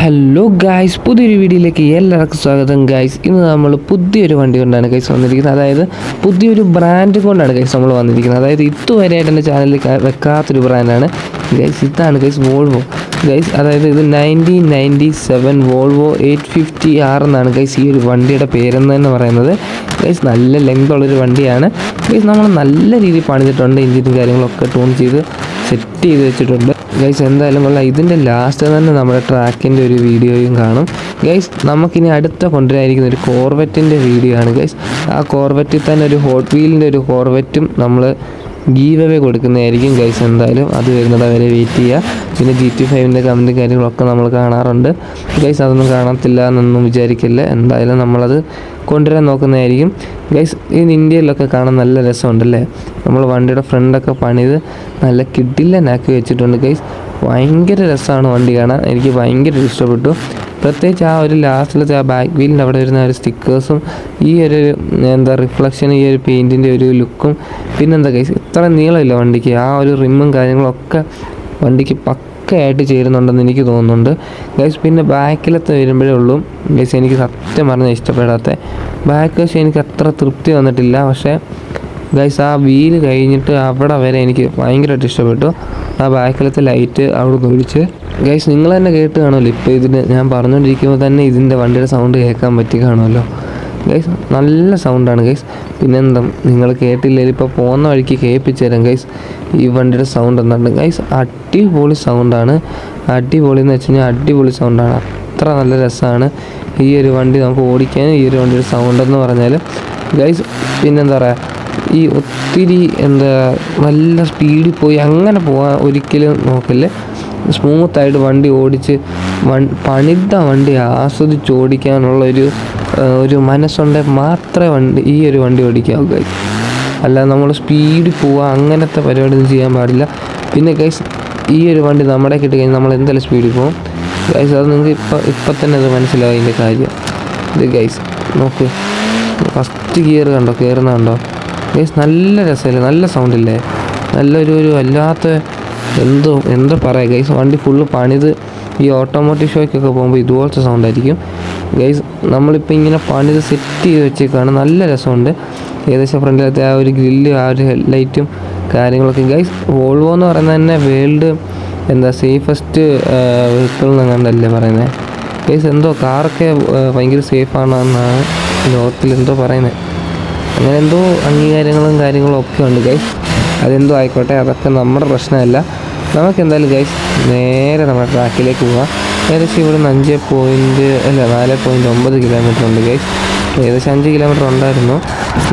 Hello guys പുതിയൊരു വീഡിയോയിലേക്ക് എല്ലാവർക്കും സ്വാഗതം ഗായ്സ് ഇന്ന് നമ്മൾ പുതിയൊരു വണ്ടി കൊണ്ടാണ് ഗൈസ് വന്നിരിക്കുന്നത്. അതായത് പുതിയൊരു ബ്രാൻഡ് കൊണ്ടാണ് ഗൈസ് നമ്മൾ വന്നിരിക്കുന്നത്. അതായത് ഇതുവരെയായിട്ട് എന്റെ ചാനലിൽ വെക്കാത്തൊരു ബ്രാൻഡാണ് ഗൈസ് ഇതാണ് ഗൈസ് വോൾവോ ഗൈസ് അതായത് ഇത് nineteen ninety seven Volvo eight fifty R എന്നാണ് ഗൈസ് ഈ ഒരു വണ്ടിയുടെ പേരെന്ന് തന്നെ പറയുന്നത്. ഗൈസ് നല്ല ലെങ്ത് ഉള്ളൊരു വണ്ടിയാണ്. ഗൈസ് നമ്മൾ നല്ല രീതിയിൽ പണിതിട്ടുണ്ട് എഞ്ചിനും കാര്യങ്ങളൊക്കെ ടൂൺ ചെയ്ത് സെറ്റ് ചെയ്ത് വെച്ചിട്ടുണ്ട്. ഗൈസ് എന്തായാലും കൊള്ളാം. ഇതിന്റെ ലാസ്റ്റ് തന്നെ നമ്മുടെ ട്രാക്കിന്റെ ഒരു വീഡിയോയും കാണും. ഗൈസ് നമുക്കിനി അടുത്ത കൊണ്ടുവരായിരിക്കുന്ന ഒരു കോർവെറ്റിന്റെ വീഡിയോ ആണ് ഗൈസ് ആ കോർവെറ്റിൽ തന്നെ ഒരു ഹോട്ട് വീലിന്റെ ഒരു കോർവെറ്റും നമ്മൾ ഗീവ് അവേ കൊടുക്കുന്നതായിരിക്കും ഗൈസ് എന്തായാലും അത് വരുന്നത് അവരെ വെയിറ്റ് ചെയ്യുക. പിന്നെ ജി ടി ഫൈവിന്റെ കമന്റും കാര്യങ്ങളൊക്കെ നമ്മൾ കാണാറുണ്ട്. ഗൈസ് അതൊന്നും കാണത്തില്ല എന്നൊന്നും വിചാരിക്കില്ല? എന്തായാലും നമ്മളത് കൊണ്ടുവരാൻ നോക്കുന്നതായിരിക്കും. ഗൈസ് ഇത് ഇന്ത്യയിലൊക്കെ കാണാൻ നല്ല രസമുണ്ടല്ലേ? നമ്മൾ വണ്ടിയുടെ ഫ്രണ്ടൊക്കെ പണിത് നല്ല കിഡില്ലനാക്കി വെച്ചിട്ടുണ്ട് ഗൈസ് ഭയങ്കര രസമാണ് വണ്ടി കാണാൻ. എനിക്ക് ഭയങ്കര ഇഷ്ടപ്പെട്ടു. പ്രത്യേകിച്ച് ആ ഒരു ലാസ്റ്റിലത്തെ ആ ബാക്ക് വീലിന്റെ അവിടെ വരുന്ന ഒരു സ്റ്റിക്കേഴ്സും ഈ ഒരു എന്താ റിഫ്ലക്ഷൻ ഈ ഒരു പെയിന്റിന്റെ ഒരു ലുക്കും പിന്നെന്താ കേസ് ഇത്ര നീളമില്ല വണ്ടിക്ക്. ആ ഒരു റിമ്മും കാര്യങ്ങളൊക്കെ വണ്ടിക്ക് പക്കയായിട്ട് ചേരുന്നുണ്ടെന്ന് എനിക്ക് തോന്നുന്നുണ്ട്. ഗൈസ് പിന്നെ ബാക്കിലത്തെ വരുമ്പോഴേ ഉള്ളൂ. ഗൈസ് എനിക്ക് സത്യം പറഞ്ഞാൽ ഇഷ്ടപ്പെടാത്ത. ബാക്ക് വശം എനിക്ക് അത്ര തൃപ്തി വന്നിട്ടില്ല. പക്ഷേ ഗൈസ് ആ വീൽ കഴിഞ്ഞിട്ട് അവിടെ വരെ എനിക്ക് ഭയങ്കരമായിട്ട് ഇഷ്ടപ്പെട്ടു. ആ ബാക്കിലത്തെ ലൈറ്റ് അവിടെ ഒഴിച്ച്. ഗൈസ് നിങ്ങൾ തന്നെ കേട്ട് കാണുമല്ലോ. ഇപ്പോൾ ഇതിന് ഞാൻ പറഞ്ഞുകൊണ്ടിരിക്കുമ്പോൾ തന്നെ ഇതിന്റെ വണ്ടിയുടെ സൗണ്ട് കേൾക്കാൻ പറ്റി കാണുമല്ലോ. ഗൈസ് നല്ല സൗണ്ടാണ് ഗൈസ് പിന്നെന്താ നിങ്ങൾ കേട്ടില്ലെങ്കിൽ ഇപ്പോൾ പോകുന്ന വഴിക്ക് കേൾപ്പിച്ചു തരാം ഗൈസ് ഈ വണ്ടിയുടെ സൗണ്ട് എന്താണ്? ഗൈസ് അടിപൊളി സൗണ്ടാണ് അടിപൊളി എന്ന് വെച്ച് കഴിഞ്ഞാൽ അടിപൊളി സൗണ്ടാണ് അത്ര നല്ല രസമാണ് ഈ ഒരു വണ്ടി നമുക്ക് ഓടിക്കാൻ ഈ ഒരു വണ്ടിയുടെ സൗണ്ട് എന്ന് പറഞ്ഞാൽ ഗൈസ് പിന്നെന്താ പറയുക ഈ ഒത്തിരി എന്താ നല്ല സ്പീഡിൽ പോയി അങ്ങനെ പോകാൻ ഒരിക്കലും നോക്കില്ല. സ്മൂത്തായിട്ട് വണ്ടി ഓടിച്ച് വൺ പണിത വണ്ടി ആസ്വദിച്ച് ഓടിക്കാനുള്ള ഒരു ഒരു മനസ്സുണ്ടെങ്കിൽ മാത്രമേ വണ്ടി ഈ ഒരു വണ്ടി ഓടിക്കാവൂ ഗൈസ് അല്ലാതെ നമ്മൾ സ്പീഡിൽ പോവുക അങ്ങനത്തെ പരിപാടി ഒന്നും ചെയ്യാൻ പാടില്ല. പിന്നെ ഗൈസ് ഈ ഒരു വണ്ടി നമ്മുടെ കിട്ടി കഴിഞ്ഞാൽ നമ്മൾ എന്തായാലും സ്പീഡിൽ പോകും ഗൈസ് അത് നിങ്ങൾക്ക് ഇപ്പം ഇപ്പം തന്നെ അത് മനസ്സിലാവും അതിന്റെ കാര്യം. ഇത് ഗൈസ് നോക്ക്. ഫസ്റ്റ് ഗിയർ കണ്ടോ? കയറുന്ന കണ്ടോ? ഗൈസ് നല്ല രസമല്ലേ? നല്ല സൗണ്ടില്ലേ നല്ലൊരു ഒരു വല്ലാത്ത എന്തോ എന്താ പറയാം? ഗൈസ് വണ്ടി ഫുള്ള് പണിത് ഈ ഓട്ടോമോട്ടീവ് ഷോയ്ക്കൊക്കെ പോകുമ്പോൾ ഇതുപോലത്തെ സൗണ്ട് ആയിരിക്കും. ഗൈസ് നമ്മളിപ്പോൾ ഇങ്ങനെ പണിത് സെറ്റ് ചെയ്ത് വെച്ചേക്കാണ്. നല്ല രസമുണ്ട്. ഏകദേശം ഫ്രണ്ടിലത്തെ ആ ഒരു ഗ്രില്ല് ആ ഒരു ഹെഡ് ലൈറ്റും കാര്യങ്ങളൊക്കെ. ഗൈസ് വോൾവോ എന്ന് പറയുന്നത് തന്നെ വേൾഡ് എന്താ സേഫസ്റ്റ് വെഹിക്കിൾ എന്നങ്ങാണ്ടല്ലേ പറയുന്നത് ഗൈസ് എന്തോ കാറൊക്കെ ഭയങ്കര സേഫാണെന്നാണ് ലോകത്തിൽ എന്തോ പറയുന്നത് അങ്ങനെ എന്തോ അംഗീകാരങ്ങളും കാര്യങ്ങളും ഒക്കെ ഉണ്ട് ഗൈസ് അതെന്തോ ആയിക്കോട്ടെ അതൊക്കെ നമ്മുടെ പ്രശ്നമല്ല. നമുക്ക് എന്തായാലും ഗൈസ് നേരെ നമ്മുടെ ട്രാക്കിലേക്ക് പോവാം. ഏകദേശം ഇവിടെ നിന്ന് അഞ്ച് പോയിന്റ് അല്ല നാല് പോയിന്റ് ഒമ്പത് കിലോമീറ്റർ ഉണ്ട് ഗൈസ് ഏകദേശം അഞ്ച് കിലോമീറ്റർ ഉണ്ടായിരുന്നു.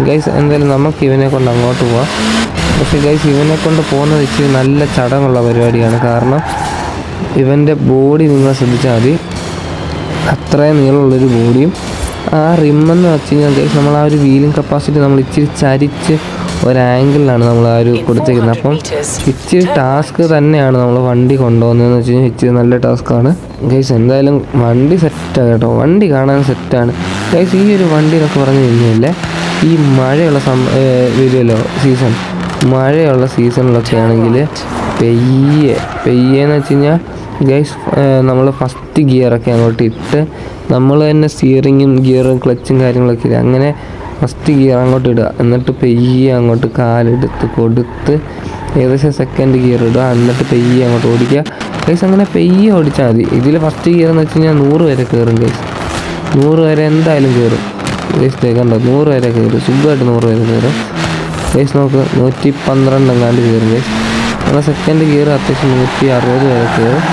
ഗൈസ് എന്തായാലും നമുക്ക് ഇവനെ കൊണ്ട് അങ്ങോട്ട് പോവാം. പക്ഷേ ഗൈസ് ഇവനെ കൊണ്ട് പോകുന്നത് ഇച്ചിരി നല്ല ചടങ്ങുള്ള പരിപാടിയാണ്. കാരണം ഇവന്റെ ബോഡി നിങ്ങൾ ശ്രദ്ധിച്ചാൽ മതി. അത്രയും നീളമുള്ളൊരു ബോഡിയും ആ റിമ്മെന്ന് വെച്ച് കഴിഞ്ഞാൽ അത്യാവശ്യം നമ്മൾ ആ ഒരു വീലിംഗ് കപ്പാസിറ്റി നമ്മൾ ഇച്ചിരി ചരിച്ച് ഒരു ആംഗിളിലാണ് നമ്മൾ ആ ഒരു കൊടുത്തിരിക്കുന്നത് അപ്പം ഇച്ചിരി ടാസ്ക് തന്നെയാണ് നമ്മൾ വണ്ടി കൊണ്ടുപോകുന്നതെന്ന് വെച്ച് കഴിഞ്ഞാൽ ഇച്ചിരി നല്ല ടാസ്ക്കാണ് ഗൈസ് എന്തായാലും വണ്ടി സെറ്റാണ് കേട്ടോ. വണ്ടി കാണാൻ സെറ്റാണ് ഗൈസ് ഈ ഒരു വണ്ടി എന്നൊക്കെ പറഞ്ഞു കഴിഞ്ഞാൽ ഈ മഴയുള്ള സം വരുമല്ലോ സീസൺ മഴയുള്ള സീസണിലൊക്കെ ആണെങ്കിൽ പെയ്യെ പെയ്യെന്ന് വെച്ച് കഴിഞ്ഞാൽ ഗൈസ് നമ്മൾ ഫസ്റ്റ് ഗിയറൊക്കെ അങ്ങോട്ട് ഇട്ട് നമ്മൾ തന്നെ സ്റ്റിയറിങ്ങും ഗിയറും ക്ലച്ചും കാര്യങ്ങളൊക്കെ ഇല്ല അങ്ങനെ ഫസ്റ്റ് ഗിയർ അങ്ങോട്ട് ഇടുക. എന്നിട്ട് പെയ്യെ അങ്ങോട്ട് കാലെടുത്ത് കൊടുത്ത് ഏകദേശം സെക്കൻഡ് ഗിയർ ഇടുക. എന്നിട്ട് പെയ്യെ അങ്ങോട്ട് ഓടിക്കുക. ഗൈസ് അങ്ങനെ പെയ്യെ ഓടിച്ചാൽ മതി. ഇതിൽ ഫസ്റ്റ് ഗിയർ എന്ന് വെച്ച് കഴിഞ്ഞാൽ നൂറ് വരെ കയറും ഗൈസ് നൂറ് വരെ എന്തായാലും കയറും ഗൈസ് കണ്ടോ? നൂറ് വരെ കയറും സുഖമായിട്ട് നൂറ് വരെ കയറും ഗൈസ് നോക്ക്. നൂറ്റി പന്ത്രണ്ട് എങ്ങാണ്ട് കയറും ഗൈസ് അങ്ങനെ സെക്കൻഡ് ഗിയർ അത്യാവശ്യം നൂറ്റി അറുപത് വരെ കയറും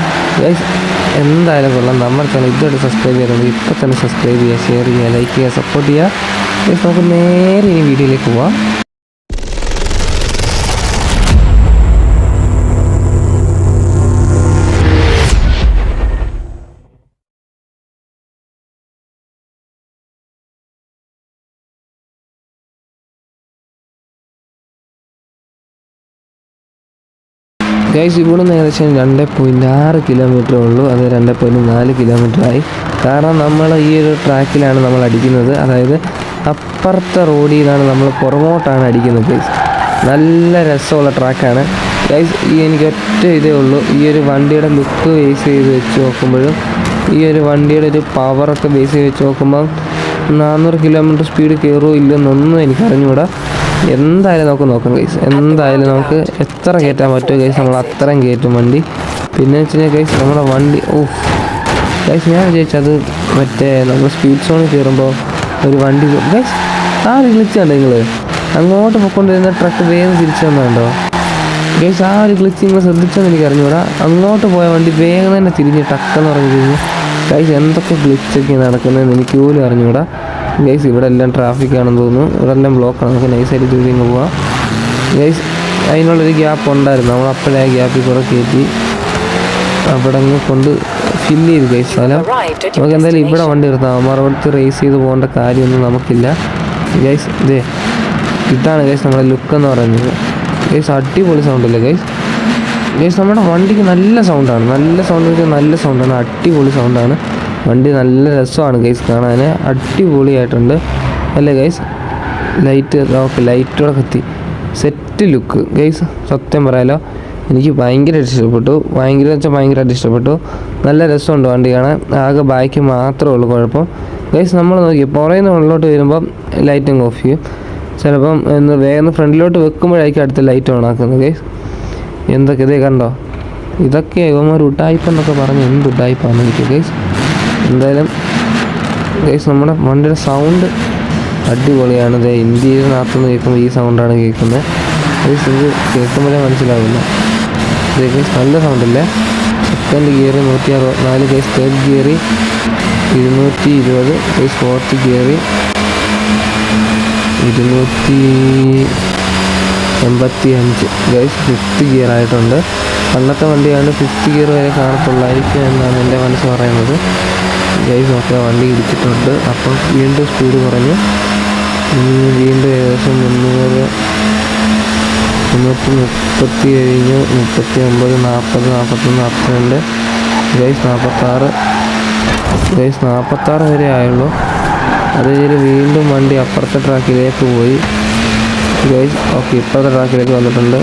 എന്തായാലും കൊള്ളാം. നമ്മുടെ ചാനൽ ഇതുവരെ സബ്സ്ക്രൈബ് ചെയ്യുന്നത് ഇപ്പോൾ തന്നെ സബ്സ്ക്രൈബ് ചെയ്യുക ഷെയർ ചെയ്യുക ലൈക്ക് ചെയ്യുക സപ്പോർട്ട് ചെയ്യുക. നമുക്ക് നേരെ ഇനി വീഡിയോയിലേക്ക് പോവാം. ഗൈസ് ഇവിടെ നിന്ന് ഏകദേശം രണ്ട് പോയിന്റ് ആറ് കിലോമീറ്റർ ഉള്ളൂ. അത് രണ്ട് പോയിന്റ് നാല് കിലോമീറ്റർ ആയി. കാരണം നമ്മൾ ഈ ഒരു ട്രാക്കിലാണ് നമ്മൾ അടിക്കുന്നത്. അതായത് അപ്പുറത്തെ റോഡിൽ നിന്നാണ് നമ്മൾ പുറമോട്ടാണ് അടിക്കുന്നത് ഗൈസ് നല്ല രസമുള്ള ട്രാക്കാണ് ഗൈസ് ഈ എനിക്ക് ഒറ്റ ഇതേ ഉള്ളൂ. ഈ ഒരു വണ്ടിയുടെ ലുക്ക് ബേസ് ചെയ്ത് വെച്ച് നോക്കുമ്പോഴും ഈ ഒരു വണ്ടിയുടെ ഒരു പവറൊക്കെ ബേസ് ചെയ്ത് വെച്ച് നോക്കുമ്പം നാനൂറ് കിലോമീറ്റർ സ്പീഡ് കയറുമോ ഇല്ലെന്നൊന്നും എനിക്ക് അറിഞ്ഞുകൂടാ എന്തായാലും നമുക്ക് നോക്കാം ഗൈസ് എന്തായാലും നമുക്ക് എത്ര കയറ്റാൻ പറ്റുമോ ഗൈസ് നമ്മൾ അത്രയും കയറ്റും വണ്ടി. പിന്നെ വെച്ച് കഴിഞ്ഞാൽ ഗൈസ് നമ്മുടെ വണ്ടി ഓ ഗൈസ് ഞാൻ വിചാരിച്ചത് മറ്റേ നമ്മൾ സ്പീഡ് സോണിൽ കയറുമ്പോൾ ഒരു വണ്ടി ഗൈസ് ആ ഒരു ഗ്ലിച്ച് കണ്ടോ നിങ്ങൾ അങ്ങോട്ട് പൊക്കൊണ്ടിരുന്ന ട്രക്ക് വേഗം തിരിച്ചു വന്നുണ്ടോ ഗൈസ് ആ ഒരു ഗ്ലിച്ച് നിങ്ങൾ ശ്രദ്ധിച്ചെന്ന് എനിക്ക് അറിഞ്ഞൂടാ. അങ്ങോട്ട് പോയ വണ്ടി വേഗം തന്നെ തിരിഞ്ഞ് ടക്കെന്ന് പറഞ്ഞു കഴിഞ്ഞു ഗൈസ് എന്തൊക്കെ ഗ്ലിച്ചൊക്കെ നടക്കുന്നതെന്ന് എനിക്ക് പോലും അറിഞ്ഞൂടാ. ഗൈസ് ഇവിടെ എല്ലാം ട്രാഫിക് ആണെന്ന് തോന്നുന്നു. ഇവിടെ എല്ലാം ബ്ലോക്കാണ് നമുക്ക് നൈസായിട്ട് ഇങ്ങ് പോവാം. ഗൈസ് അതിനുള്ളൊരു ഗ്യാപ്പ് ഉണ്ടായിരുന്നു. നമ്മൾ അപ്പോഴേ ആ ഗ്യാപ്പിൽ കൂടെ കയറ്റി അവിടെ അങ്ങ് കൊണ്ട് ഫില്ല് ചെയ്ത് ഗൈസ് സ്ഥലം. നമുക്ക് എന്തായാലും ഇവിടെ വണ്ടി നിർത്താം. മറുപടി റേസ് ചെയ്ത് പോകേണ്ട കാര്യമൊന്നും നമുക്കില്ല. ഗൈസ് ഇതേ ഇതാണ് ഗൈസ് നമ്മുടെ ലുക്ക് എന്ന് പറയുന്നത്. ഗൈസ് അടിപൊളി സൗണ്ട് അല്ലേ ഗൈസ് ഗൈസ് നമ്മുടെ വണ്ടിക്ക് നല്ല സൗണ്ടാണ് നല്ല സൗണ്ട് നല്ല സൗണ്ടാണ് അടിപൊളി സൗണ്ടാണ് വണ്ടി നല്ല രസമാണ് ഗൈസ് കാണാൻ അടിപൊളിയായിട്ടുണ്ട്. അല്ലേ ഗൈസ് ലൈറ്റ് ഓക്കെ ലൈറ്റോടെ കത്തി സെറ്റ് ലുക്ക് ഗൈസ് സത്യം പറയാലോ എനിക്ക് ഭയങ്കരമായിട്ട് ഇഷ്ടപ്പെട്ടു. ഭയങ്കര വെച്ചാൽ ഭയങ്കരമായിട്ട് ഇഷ്ടപ്പെട്ടു. നല്ല രസമുണ്ട് വണ്ടി കാണാൻ. ആകെ ബാക്ക് മാത്രമേ ഉള്ളൂ കുഴപ്പം. ഗൈസ് നമ്മൾ നോക്കി നിന്ന് ഉള്ളിലോട്ട് വരുമ്പം ലൈറ്റിങ് ഓഫ് ചെയ്യും. ചിലപ്പം എന്ന് വേഗം ഫ്രണ്ടിലോട്ട് വെക്കുമ്പോഴായിരിക്കും അടുത്ത ലൈറ്റ് ഓൺ ആക്കുന്നത് ഗൈസ് എന്തൊക്കെ ഇതേ കണ്ടോ? ഇതൊക്കെ ഇവന്മാർ ഉട്ടായ്പ എന്നൊക്കെ പറഞ്ഞ് എന്ത് ഉട്ടായ്പാന്ന് എനിക്ക് ഗൈസ് എന്തായാലും ഗൈസ് നമ്മുടെ വണ്ടിയുടെ സൗണ്ട് അടിപൊളിയാണ്. ഇത് ഇന്ത്യയിനകത്തുനിന്ന് കേൾക്കുമ്പോൾ ഈ സൗണ്ടാണ് കേൾക്കുന്നത്. ഗൈസ് ഇത് കേൾക്കുമ്പോഴേ മനസ്സിലാവില്ല ഗൈസ് നല്ല സൗണ്ടല്ലേ? സെക്കൻഡ് ഗിയർ നൂറ്റി അറുപത്തിനാല് ഗൈസ് തേർഡ് ഗിയറി ഇരുന്നൂറ്റി ഇരുപത് ഗൈസ് ഫോർത്ത് ഗിയറി ഇരുന്നൂറ്റി എൺപത്തി അഞ്ച് ഗൈസ് ഫിഫ്ത്ത് ഗിയർ ആയിട്ടുണ്ട്. പണ്ടത്തെ വണ്ടിയാണ് ഫിഫ്ത്ത് ഗിയർ വരെ കാണത്തുള്ളായിരിക്കും എന്നാണ് എന്റെ മനസ്സ് പറയുന്നത്. ഗൈസ് ഒക്കെ വണ്ടി ഇടിച്ചിട്ടുണ്ട്. അപ്പം വീണ്ടും സ്പീഡ് കുറഞ്ഞു വീണ്ടും ഏകദേശം മുന്നൂറ് മുന്നൂറ്റി മുപ്പത്തി കഴിഞ്ഞു. മുപ്പത്തി ഒമ്പത് നാൽപ്പത് നാൽപ്പത്തൊന്ന് നാൽപ്പത്തിരണ്ട് ഗൈസ് നാൽപ്പത്താറ് ഗൈസ് നാൽപ്പത്താറ് വരെ ആയുള്ളൂ. അത് കഴിഞ്ഞ് വീണ്ടും വണ്ടി അപ്പുറത്തെ ട്രാക്കിലേക്ക് പോയി. ഗൈസ് ഓക്കെ ഇപ്പുറത്തെ ട്രാക്കിലേക്ക് വന്നിട്ടുണ്ട്.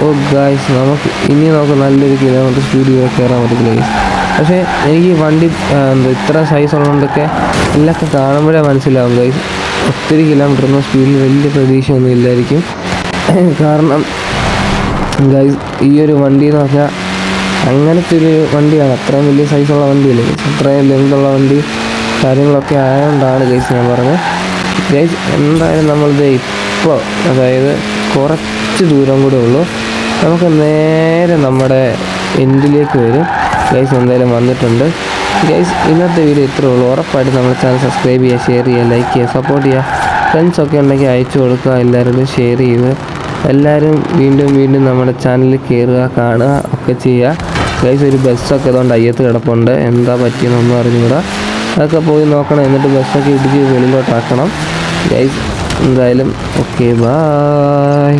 ഓ ഗൈസ് നമുക്ക് ഇനി നമുക്ക് നല്ലൊരു കിലോമീറ്റർ സ്പീഡിൽ കയറാൻ പറ്റില്ല ഗൈസ്. പക്ഷേ എനിക്ക് വണ്ടി എന്താ ഇത്ര സൈസ് ഉള്ളതുകൊണ്ടൊക്കെ എല്ലൊക്കെ കാണുമ്പോഴേ മനസ്സിലാവും ഗൈസ് ഒത്തിരി കിലോമീറ്റർ ഒന്നും സ്പീഡിൽ വലിയ പ്രതീക്ഷയൊന്നും ഇല്ലായിരിക്കും. കാരണം ഗൈസ് ഈ ഒരു വണ്ടി എന്ന് പറഞ്ഞാൽ അങ്ങനത്തെ ഒരു വണ്ടിയാണ്. അത്രയും വലിയ സൈസുള്ള വണ്ടിയല്ലേ അത്രയും ലെങ്തുള്ള വണ്ടി കാര്യങ്ങളൊക്കെ ആയതുകൊണ്ടാണ് ഗൈസ് ഞാൻ പറഞ്ഞത്. ഗൈസ് എന്തായാലും നമ്മളിത് ഇപ്പോൾ അതായത് കുറച്ച് ദൂരം കൂടെ ഉള്ളൂ. നമുക്ക് നേരെ നമ്മുടെ എൻഡിലേക്ക് വരും. ഗൈസ് എന്തായാലും വന്നിട്ടുണ്ട്. ഗൈസ് ഇന്നത്തെ വീഡിയോ ഇത്രേ ഉള്ളൂ. ഉറപ്പായിട്ട് നമ്മുടെ ചാനൽ സബ്സ്ക്രൈബ് ചെയ്യുക ഷെയർ ചെയ്യുക ലൈക്ക് ചെയ്യുക സപ്പോർട്ട് ചെയ്യുക. ഫ്രണ്ട്സ് ഒക്കെ ഉണ്ടെങ്കിൽ അയച്ചു കൊടുക്കുക എല്ലാവരോടും ഷെയർ ചെയ്ത് എല്ലാവരും വീണ്ടും വീണ്ടും നമ്മുടെ ചാനലിൽ കയറുക കാണുക ഒക്കെ ചെയ്യുക. ഗൈസ് ഒരു ബസ്സൊക്കെ അതുകൊണ്ട് അയ്യത്ത് കിടപ്പുണ്ട്. എന്താ പറ്റിയെന്നൊന്നും അറിഞ്ഞുകൂടാ. അതൊക്കെ പോയി നോക്കണം എന്നിട്ട് ബസ്സൊക്കെ ഇടിച്ച് വെളിയിലോട്ടാക്കണം. ഗൈസ് എന്തായാലും ഓക്കെ ബായ്